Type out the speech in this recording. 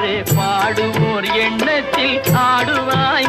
என்று பாடுவோர் எண்ணத்தில் ஆடுவாய்